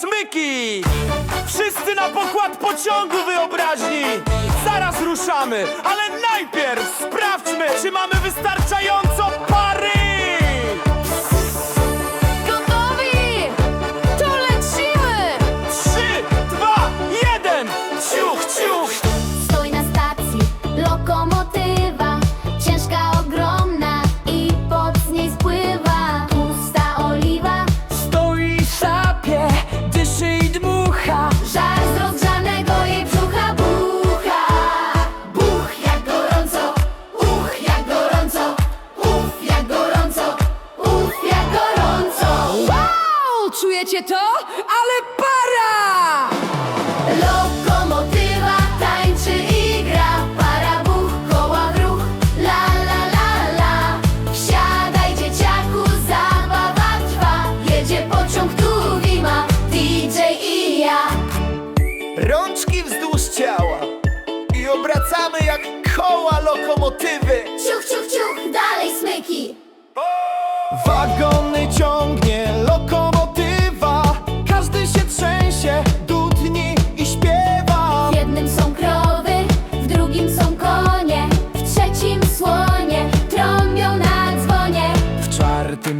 smyki! Wszyscy na pokład pociągu wyobraźni! Zaraz ruszamy, ale najpierw sprawdźmy, czy mamy wystarczająco czujecie to? Ale para! Lokomotywa tańczy i gra. Para buch, koła w ruch La la la la. Wsiadaj dzieciaku, zabawa trwa. Jedzie pociąg tu wima. DJ i ja. Rączki wzdłuż ciała. I obracamy jak koła lokomotywy. Ciuch, ciuch, ciuch, dalej smyki. Wagony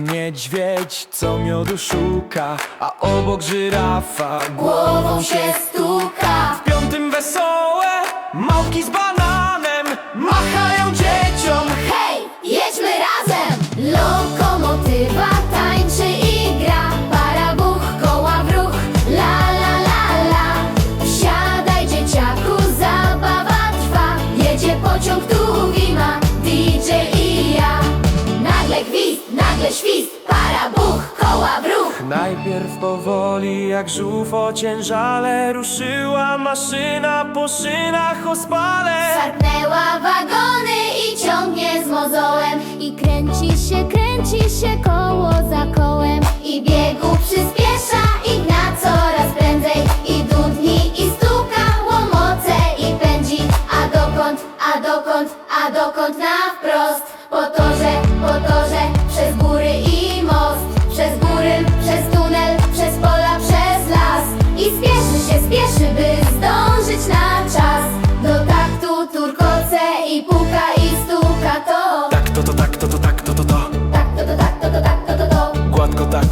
niedźwiedź, co miodu szuka, a obok żyrafa Głową się stuka. W piątym wesołe, małki z bananem Powoli jak żółw ociężale Ruszyła maszyna po szynach ospale. Szarpnęła wagony i ciągnie z mozołem I kręci się, kręci się koło za kołem I biegu przyspiesza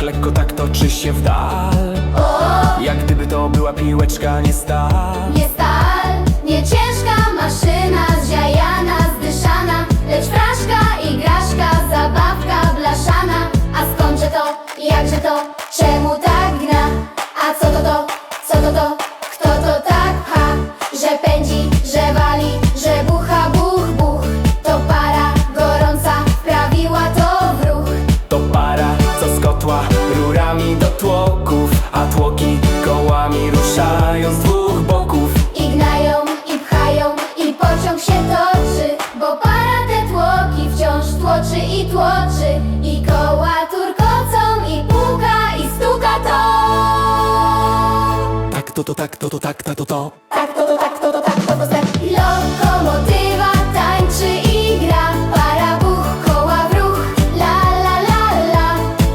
lekko tak toczy się w dal. Jak gdyby to była piłeczka, nie stal to to tak to to tak to to to. Tak to to, tak to to, tak to to step Lokomotywa tańczy i gra Para buch, koła w ruch. La la la la.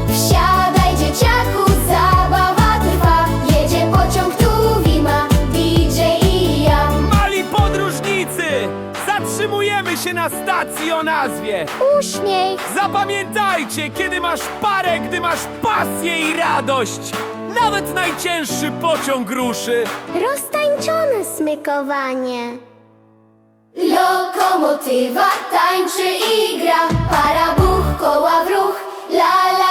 Wsiadaj dzieciaku, zabawa trwa. Jedzie pociąg tu wima DJ i ja. Mali podróżnicy! Zatrzymujemy się na stacji o nazwie. Uśmiech. Zapamiętajcie, kiedy masz parę, gdy masz pasję i radość nawet najcięższy pociąg ruszy. Roztańczone smykowanie. Lokomotywa tańczy i gra, para buch, koła w ruch, la la